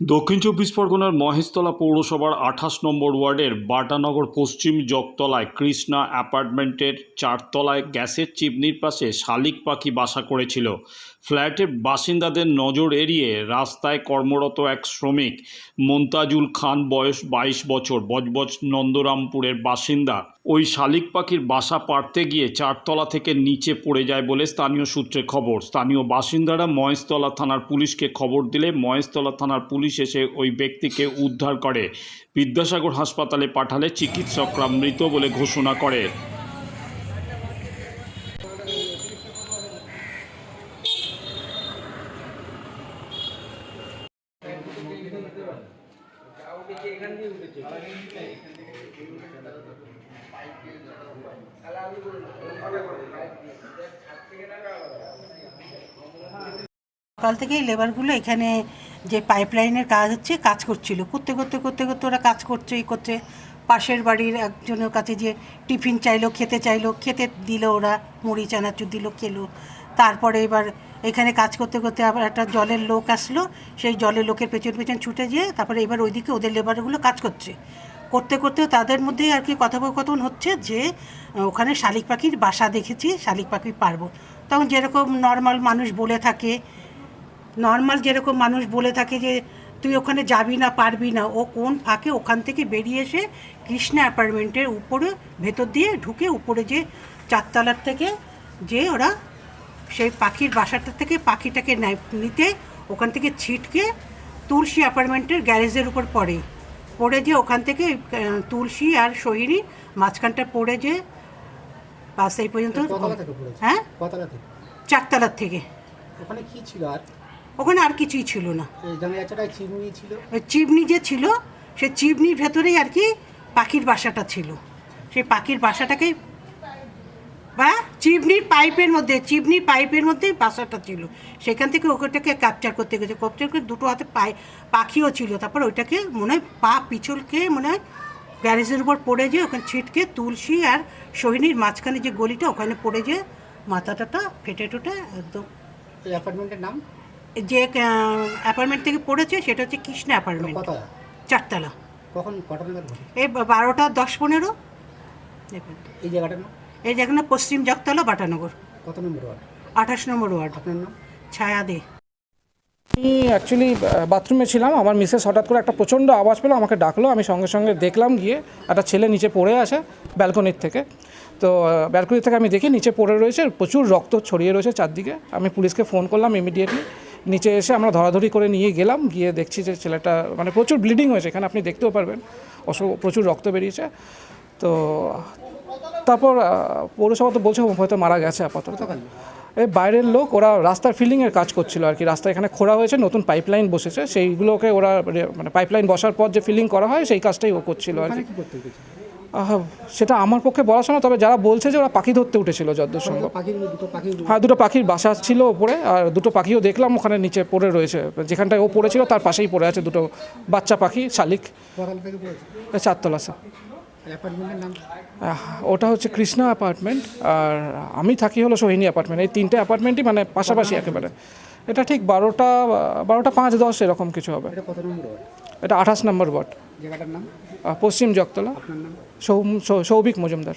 দক্ষিণ চব্বিশ পরগনার মহেশতলা পৌরসভার আঠাশ নম্বর ওয়ার্ডের বাটানগর পশ্চিম জগতলায় কৃষ্ণা অ্যাপার্টমেন্টের চারতলায় গ্যাসের চিমনির পাশে শালিক পাখি বাসা করেছিল। ফ্ল্যাটের বাসিন্দাদের নজর এড়িয়ে রাস্তায় কর্মরত এক শ্রমিক, মন্তাজুল খান বয়স বাইশ বছর, বজবজ নন্দরামপুরের বাসিন্দা। ওই শালিক পাখির বাসা পাড়তে গিয়ে চারতলা থেকে নিচে পড়ে যায় বলে স্থানীয় সূত্রে খবর। স্থানীয় বাসিন্দারা মহেশতলা থানার পুলিশকে খবর দিলে মহেশতলা থানার পুলিশ এসে ওই ব্যক্তিকে উদ্ধার করে। বিদ্যাসাগর হাসপাতালে পাঠালে চিকিৎসকরা মৃত বলে ঘোষণা করে। সকাল থেকেই লেবারগুলো এখানে যে পাইপলাইনের কাজ হচ্ছে কাজ করছিল। করতে করতে করতে করতে ওরা কাজ করছে এই করছে। পাশের বাড়ির একজনের কাছে যে টিফিন চাইলো খেতে চাইলো খেতে দিল ওরা মুড়ি চানাচুর দিল খেলো। তারপরে এবার এখানে কাজ করতে করতে আবার একটা জলের লোক আসলো, সেই জলের লোকের পেছন পেছন ছুটে যেয়ে তারপরে এবার ওইদিকে ওদের লেবারগুলো কাজ করছে। করতে করতে তাদের মধ্যেই আর কি কথোপকথন হচ্ছে যে ওখানে শালিক পাখির বাসা দেখেছি, শালিক পাখি পারব তখন যেরকম নর্মাল মানুষ বলে থাকে নর্মাল যেরকম মানুষ বলে থাকে যে, তুই ওখানে যাবি না, পারবি না। ও কোন ফাঁকে ওখান থেকে বেরিয়ে এসে কৃষ্ণা অ্যাপার্টমেন্টের উপরে, ভেতর দিয়ে ঢুকে উপরে যে চারতলার থেকে যে ওরা সেই পাখির বাসাটা থেকে পাখিটাকে নিতে ওখান থেকে ছিটকে তুলসী অ্যাপার্টমেন্টের গ্যারেজের উপর পড়ে। পড়ে যে ওখান থেকে তুলসী আর সোহিনী মাঝখানটা পড়ে যে বাস এই পর্যন্ত হ্যাঁ? চারতলার থেকে। ওখানে কি ছিল আর? ওখানে আর কিছুই ছিল না। চিমনি ছিল? চিমনি যে ছিল সে চিমনির ভেতরেই আর কি পাখির বাসাটা ছিল। সেই পাখির বাসাটাকেই বা চিমনির পাইপের মধ্যে চিমনির পাইপের মধ্যেই বাসাটা ছিল। সেখান থেকে ওটাকে ক্যাপচার করতে গেছে। ক্যাপচার করে দুটো হাতে পাই পাখিও ছিল। তারপর ওইটাকে মনে হয় পা পিছলকে মনে হয় গ্যারেজের উপর পড়ে যেয়ে ওখানে ছিটকে তুলসী আর সোহিনীর মাঝখানে যে গলিটা ওখানে পড়ে যে মাথাটাটা ফেটে টুটে একদম অ্যাপার্টমেন্টের নাম? যে অ্যাপার্টমেন্ট থেকে পড়েছে সেটা হচ্ছে কৃষ্ণ অ্যাপার্টমেন্ট চারতলা। কখন কটা এই বারোটা দশ পনেরো। এই জায়গাটার নাম? এই জায়গাটা পশ্চিম জগতলা বাটানগর। কত নম্বর ওয়ার্ড? আঠাশ নম্বর ওয়ার্ড। আপনার নাম? ছায়া দে। আমি অ্যাকচুয়ালি বাথরুমে ছিলাম আমার মিসেস হঠাৎ করে একটা প্রচণ্ড আওয়াজ পেল আমাকে ডাকলো আমি সঙ্গে সঙ্গে দেখলাম গিয়ে একটা ছেলে নিচে পড়ে আছে ব্যালকনির থেকে। তো ব্যালকনি থেকে আমি দেখি নিচে পড়ে রয়েছে প্রচুর রক্ত ছড়িয়ে রয়েছে চারদিকে। আমি পুলিশকে ফোন করলাম ইমিডিয়েটলি নিচে এসে আমরা ধরাধরি করে নিয়ে গেলাম গিয়ে দেখছি যে ছেলেটা মানে প্রচুর ব্লিডিং হয়েছে এখানে আপনি দেখতেও পারবেন অস প্রচুর রক্ত বেরিয়েছে। তো তারপর পৌরসভা তো বলছে হয়তো মারা গেছে আপাতত। এই বাইরের লোক ওরা রাস্তার ফিলিংয়ের কাজ করছিল আর কি। রাস্তা এখানে খোঁড়া হয়েছে নতুন পাইপলাইন বসেছে। সেইগুলোকে ওরা মানে পাইপলাইন বসার পর যে ফিলিং করা হয় সেই কাজটাই ও করছিল আর কি। সেটা আমার পক্ষে বলা শোনা তবে যারা বলছে যে ওরা পাখি ধরতে উঠেছিল যদ্দূর সম্ভব। পাখির হ্যাঁ দুটো পাখির বাসা ছিল ওপরে আর দুটো পাখিও দেখলাম ওখানে নিচে পড়ে রয়েছে। যেখানটায় ও পড়েছিল তার পাশেই পড়ে আছে দুটো বাচ্চা পাখি শালিক। চারতলা সা অ্যাপার্টমেন্টের নাম আহ, ওটা হচ্ছে কৃষ্ণা অ্যাপার্টমেন্ট আর আমি থাকি হলো সোহিনী অ্যাপার্টমেন্ট। এই তিনটে অ্যাপার্টমেন্টই মানে পাশাপাশি একেবারে। এটা ঠিক বারোটা বারোটা পাঁচ দশ এরকম কিছু হবে। এটা আঠাশ নম্বর word. Paschim Jagatala. Souvik Majumdar.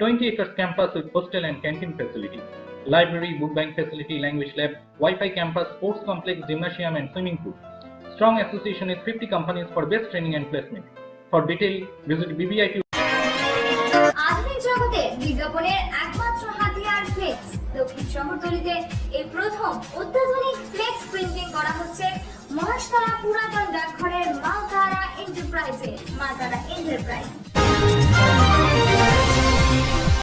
20 acres campus with hostel and canteen facilities, library, book bank facility, language lab, Wi-Fi campus, sports complex, gymnasium and swimming pool. Strong association with 50 companies for best training and placement. For detail, visit BBIQ. আধুনিক জগতে বিজ্ঞাপনের একমাত্র হাতিয়ার flakes দক্ষিণ শহরতলিতে মহাশতলা পুরাতন ডাকঘরের মালতারা এন্টারপ্রাইজে মালতারা enterprise